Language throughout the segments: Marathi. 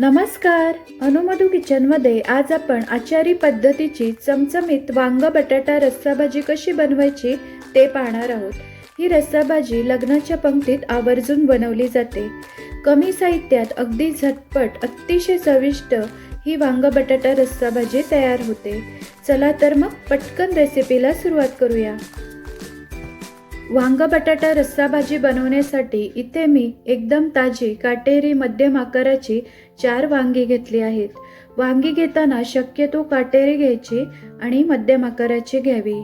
नमस्कार. अनुमधू किचनमध्ये आज आपण आचारी पद्धतीची चमचमीत वांग बटाटा रस्साभाजी कशी बनवायची ते पाहणार आहोत. ही रस्साभाजी लग्नाच्या पंक्तीत आवर्जून बनवली जाते. कमी साहित्यात अगदी झटपट अतिशय चविष्ट ही वांग बटाटा रस्साभाजी तयार होते. चला तर मग पटकन रेसिपीला सुरुवात करूया. वांग बटाटा रस्सा भाजी बनवण्यासाठी इथे मी एकदम ताजी काटेरी मध्यम आकाराची चार वांगी घेतली आहेत. वांगी घेताना शक्यतो काटेरी घ्यायची आणि मध्यम आकाराची घ्यावी.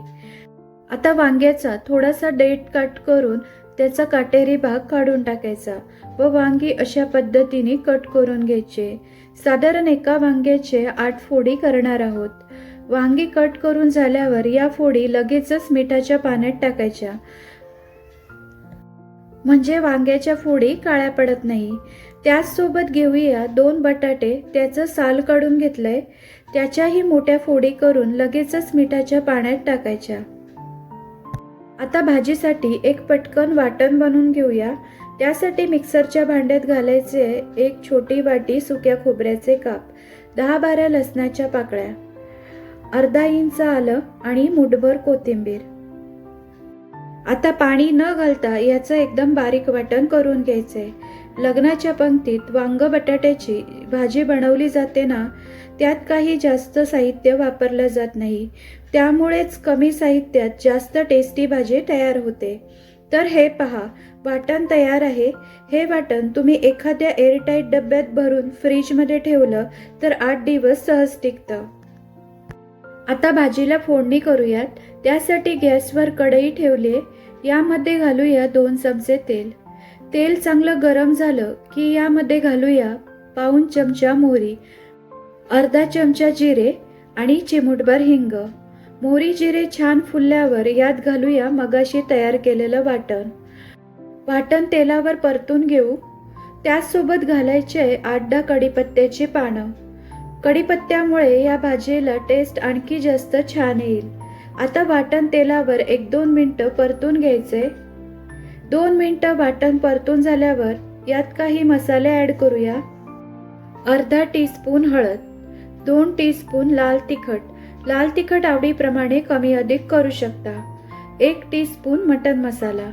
आता वांग्याचा थोडासा डेट कट करून त्याचा काटेरी भाग काढून टाकायचा व वांगी अशा पद्धतीने कट करून घ्यायचे. साधारण एका वांग्याचे आठ फोडी करणार आहोत. वांगी कट करून झाल्यावर या फोडी लगेचच मिठाच्या पाण्यात टाकायच्या. म्हणजे वांग्याच्या फोडी काळ्या पडत नाही. त्याचसोबत घेऊया दोन बटाटे त्याचं साल काढून घेतलंय. त्याच्याही मोठ्या फोडी करून लगेचच मिठाच्या पाण्यात टाकायच्या. आता भाजीसाठी एक पटकन वाटण बनवून घेऊया. त्यासाठी मिक्सरच्या भांड्यात घालायचे एक छोटी वाटी सुक्या खोबऱ्याचे काप दहा बारा लसणाच्या पाकळ्या अर्धा इंच आलं आणि मुठभर कोथिंबीर. आता पाणी न घालता याचं एकदम बारीक वाटण करून घ्यायचंय लग्नाच्या पंक्तीत वांग बटाट्याची भाजी बनवली जाते ना त्यात काही जास्त साहित्य वापरलं जात नाही. त्यामुळेच कमी साहित्यात जास्त टेस्टी भाजी तयार होते. तर हे पहा वाटण तयार आहे? हे वाटण तुम्ही एखाद्या एअरटाईट डब्यात भरून फ्रीजमध्ये ठेवलं तर आठ दिवस सहज टिकतं. आता भाजीला फोडणी करूयात. त्यासाठी गॅसवर कढई ठेवली यामध्ये घालूया दोन चमचे तेल. तेल चांगलं गरम झालं की यामध्ये घालूया पाऊन चमचा मोहरी अर्धा चमचा जिरे आणि चिमूटभर हिंग. मोहरी जिरे छान फुलल्यावर यात घालूया मगाशी तयार केलेलं वाटण. वाटण तेलावर परतून घेऊ. त्याचसोबत घालायचे आठ दहा कडीपत्त्याची पानं. कडीपत्त्यामुळे या भाजीला टेस्ट आणखी जास्त छान येईल. आता वाटण तेलावर एक दोन मिनटं परतून घ्यायचे. दोन मिनटं वाटण परतून झाल्यावर यात काही मसाले ॲड करूया. अर्धा टीस्पून हळद दोन टीस्पून लाल तिखट. लाल तिखट आवडीप्रमाणे कमी अधिक करू शकता. एक टीस्पून मटन मसाला.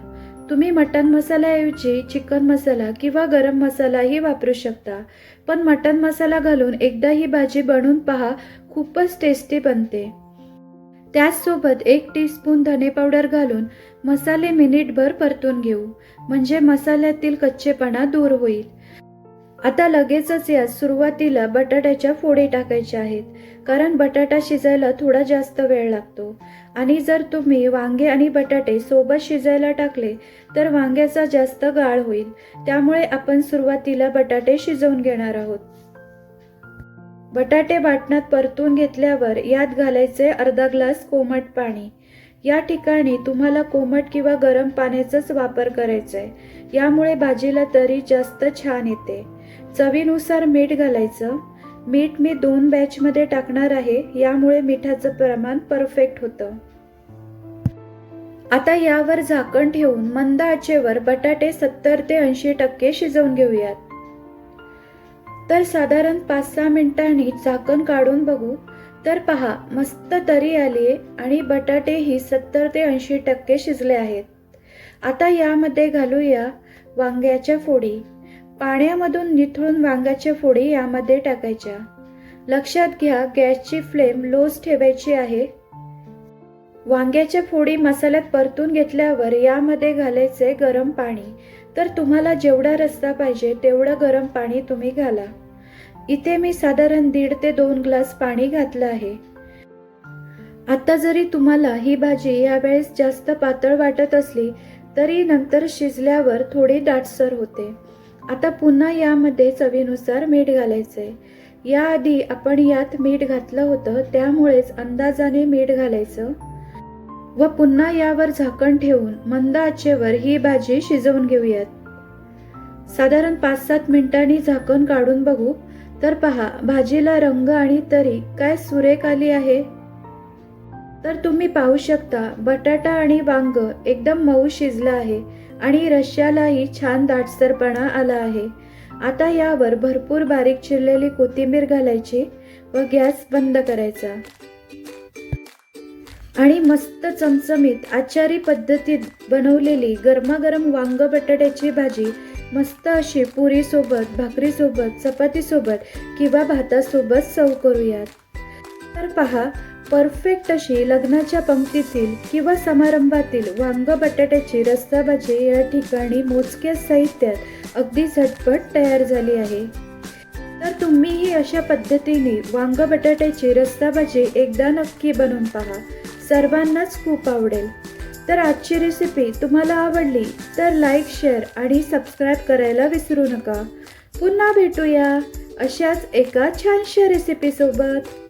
तुम्ही मटन मसाल्याऐवजी चिकन मसाला किंवा गरम मसालाही वापरू शकता. पण मटन मसाला घालून एकदा ही भाजी बनवून पहा खूपच टेस्टी बनते. त्याचसोबत एक टीस्पून धने पावडर घालून मसाले मिनिटभर परतून घेऊ. म्हणजे मसाल्यातील कच्चेपणा दूर होईल. आता लगेचच यात सुरुवातीला बटाट्याच्या फोडी टाकायच्या आहेत. कारण बटाटा शिजायला थोडा जास्त वेळ लागतो. आणि जर तुम्ही वांगे आणि बटाटे सोबत शिजायला टाकले तर वांग्याचा जास्त गाळ होईल. त्यामुळे आपण सुरुवातीला बटाटे शिजवून घेणार आहोत. बटाटे वाटणात परतून घेतल्यावर यात घालायचे अर्धा ग्लास कोमट पाणी. या ठिकाणी तुम्हाला कोमट किंवा गरम पाण्याचाच वापर करायचा आहे. यामुळे भाजीला तरी जास्त छान येते. चवीनुसार मीठ घालायचं. मीठ मी दोन बॅचमध्ये टाकणार आहे. यामुळे मिठाचं प्रमाण परफेक्ट होतं. आता यावर झाकण ठेवून मंद आचेवर बटाटे सत्तर ते ऐंशी टक्के शिजवून घेऊयात. तर साधारण पाच सहा मिनिटांनी झाकण काढून बघू. तर पहा मस्त तरी आली आणि बटाटेही सत्तर ते ऐंशी टक्के शिजले आहेत. आता यामध्ये घालूया वांग्याच्या फोडी. पाण्यामधून निथळून वांग्याच्या फोडी यामध्ये टाकायच्या. लक्षात घ्या गॅसची फ्लेम लोच ठेवायची आहे. वांग्याच्या फोडी मसाल्यात परतून घेतल्यावर यामध्ये घालायचे गरम पाणी. तर तुम्हाला जेवढा रस्ता पाहिजे तेवढं गरम पाणी तुम्ही घाला. इथे मी साधारण दीड ते दोन ग्लास पाणी घातलं आहे. आता जरी तुम्हाला ही भाजी यावेळेस जास्त पातळ वाटत असली तरी नंतर शिजल्यावर थोडी दाटसर होते. आता पुन्हा यामध्ये चवीनुसार मीठ घालायचंय. याआधी आपण यात मीठ घातलं होतं त्यामुळेच अंदाजाने मीठ घालायचं. व पुन्हा यावर झाकण ठेवून मंद आचेवर ही भाजी शिजवून घेऊयात. साधारण पाच सात मिनिटांनी झाकण काढून बघू. तर पहा भाजीला रंग आणि तरी काय सुरेख आली आहे? तर तुम्ही पाहू शकता बटाटा आणि वांग एकदम मऊ शिजलं आहे आणि रश्यालाही छान दाटसरपणा आला आहे. आता यावर भरपूर बारीक चिरलेली कोथिंबीर घालायची व गॅस बंद करायचा. आणि मस्त चमचमीत आचारी पद्धतीत बनवलेली गरमागरम वांग बटाट्याची भाजी मस्त अशी पुरीसोबत भाकरीसोबत चपातीसोबत किंवा भातासोबत सर्व करूयात. तर पहा परफेक्ट अशी लग्नाच्या पंक्तीतील किंवा समारंभातील वांग बटाट्याची रस्सा भाजी या ठिकाणी मोजक्या साहित्यात अगदी झटपट तयार झाली आहे. तर तुम्हीही अशा पद्धतीने वांग बटाट्याची रस्सा भाजी एकदा नक्की बनवून पहा. सर्वांनाच खूप आवडेल. तर आजची रेसिपी तुम्हाला आवडली तर लाईक शेअर आणि सबस्क्राईब करायला विसरू नका. पुन्हा भेटूया अशाच एका छानशा रेसिपीसोबत